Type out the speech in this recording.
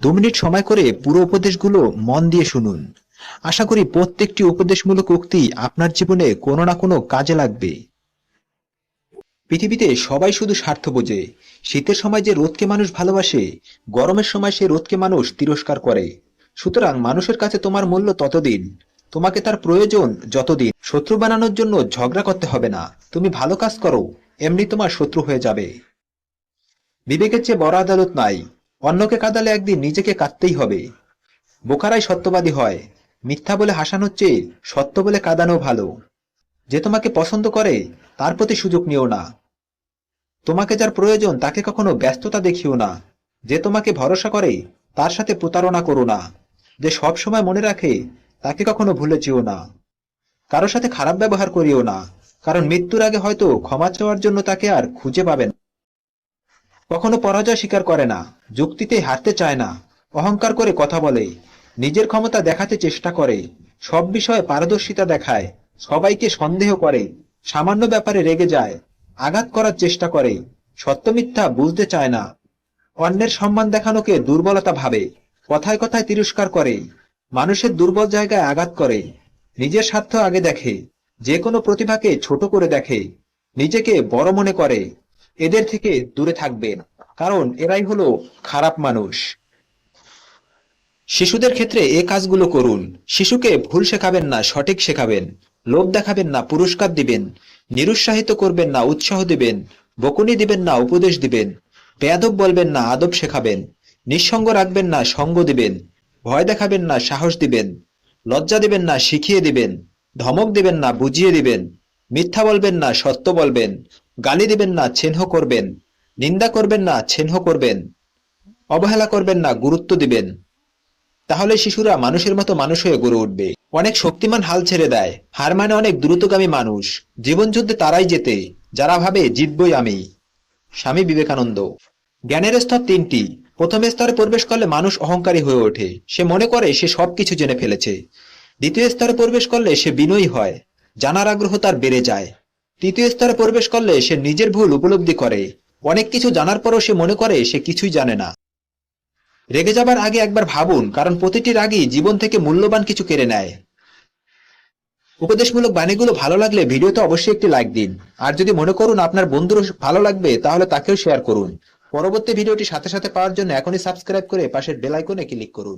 দু মিনিট সময় করে পুরো উপদেশগুলো মন দিয়ে শুনুন। আশা করি প্রত্যেকটি উপদেশমূলক উক্তি আপনার জীবনে কোনো না কোনো কাজে লাগবে। পৃথিবীতে সবাই শুধু স্বার্থ বোঝে। শীতের সময় যে রোদকে মানুষ ভালোবাসে, গরমের সময় সে রোদকে মানুষ তিরস্কার করে। সুতরাং মানুষের কাছে তোমার মূল্য ততদিন, তোমাকে তার প্রয়োজন যতদিন। শত্রু বানানোর জন্য ঝগড়া করতে হবে না, তুমি ভালো কাজ করো, এমনি তোমার শত্রু হয়ে যাবে। বিবেকের চেয়ে বড় আদালত নাই। অন্যকে কাঁদালে একদিন নিজেকে কাঁদতেই হবে। বোকারাই সত্যবাদী হয়। মিথ্যা বলে হাসানোর চেয়ে সত্য বলে কাঁদানো ভালো। যে তোমাকে পছন্দ করে, তার প্রতি সুযোগ নিও না। তোমাকে যার প্রয়োজন, তাকে কখনো ব্যস্ততা দেখিও না। যে তোমাকে ভরসা করে, তার সাথে প্রতারণা করো না। যে সব সময় মনে রাখে, তাকে কখনো ভুলে যেও না। কারোর সাথে খারাপ ব্যবহার করিও না। কারণ মৃত্যুর আগে হয়তো ক্ষমা চাওয়ার জন্য তাকে আর খুঁজে পাবেন কখনো পরাজয় স্বীকার করে না, যুক্তিতে হারতে চায় না, অহংকার করে কথা বলে, নিজের ক্ষমতা দেখাতে চেষ্টা করে, সব বিষয়ে পারদর্শিতা দেখায়, সবাইকে সন্দেহ করে, সামান্য ব্যাপারে রেগে যায়, আঘাত করার চেষ্টা করে, সত্য মিথ্যা বুঝতে চায় না। অন্যের সম্মান দেখানোকে দুর্বলতা ভাবে, কথায় কথায় তিরস্কার করে, মানুষের দুর্বল জায়গায় আঘাত করে, নিজের স্বার্থ আগে দেখে, যে কোনো প্রতিভাকে ছোট করে দেখে, নিজেকে বড় মনে করে এদের থেকে দূরে থাকবেন। কারণ এরাই হলো খারাপ মানুষ। শিশুদের ক্ষেত্রে এ কাজগুলো করুন। শিশুকে ভুল শেখাবেন না, সঠিক শেখাবেন। লোভ দেখাবেন না, পুরস্কার দিবেন। নিরুৎসাহিত করবেন না, উৎসাহ দিবেন। বকুনি দিবেন না, উপদেশ দিবেন। বেয়াদব বলবেন না, আদব শেখাবেন। নিঃসঙ্গ রাখবেন না, সঙ্গ দিবেন। ভয় দেখাবেন না, সাহস দিবেন। লজ্জা দিবেন না, শিখিয়ে দিবেন। ধমক দিবেন না, বুঝিয়ে দিবেন। মিথ্যা বলবেন না, সত্য বলবেন। গালি দিবেন না চিহ্ন করবেন। নিন্দা করবেন না চিহ্ন করবেন। অবহেলা করবেন না, গুরুত্ব দিবেন। তাহলে শিশুরা মানুষের মতো মানুষ হয়ে গড়ে উঠবে। অনেক শক্তিমান হাল ছেড়ে দেয়। হার মানে অনেক দ্রুতগামী মানুষ। জীবনযুদ্ধে তারাই যেতে যারা ভাবে, জিতবই আমি। স্বামী বিবেকানন্দ। জ্ঞানের স্তর তিনটি। প্রথম স্তরে প্রবেশ করলে মানুষ অহংকারী হয়ে ওঠে। সে মনে করে সে সবকিছু জেনে ফেলেছে। দ্বিতীয় স্তরে প্রবেশ করলে সে বিনয়ী হয়। জানার আগ্রহ তার বেড়ে যায়। তৃতীয় স্তরে প্রবেশ করলে সে নিজের ভুল উপলব্ধি করে। অনেক কিছু জানার পরও সে মনে করে, সে কিছুই জানে না। রেগে যাবার আগে একবার ভাবুন, কারণ প্রতিটি রাগই জীবন থেকে মূল্যবান কিছু কেড়ে নেয়। উপদেশমূলক বাণীগুলো ভালো লাগলে ভিডিওতে অবশ্যই একটি লাইক দিন। আর যদি মনে করুন আপনার বন্ধুর ভালো লাগবে, তাহলে তাকেও শেয়ার করুন। পরবর্তী ভিডিওটি সাথে সাথে পাওয়ার জন্য এখনই সাবস্ক্রাইব করে পাশের বেল আইকনে ক্লিক করুন।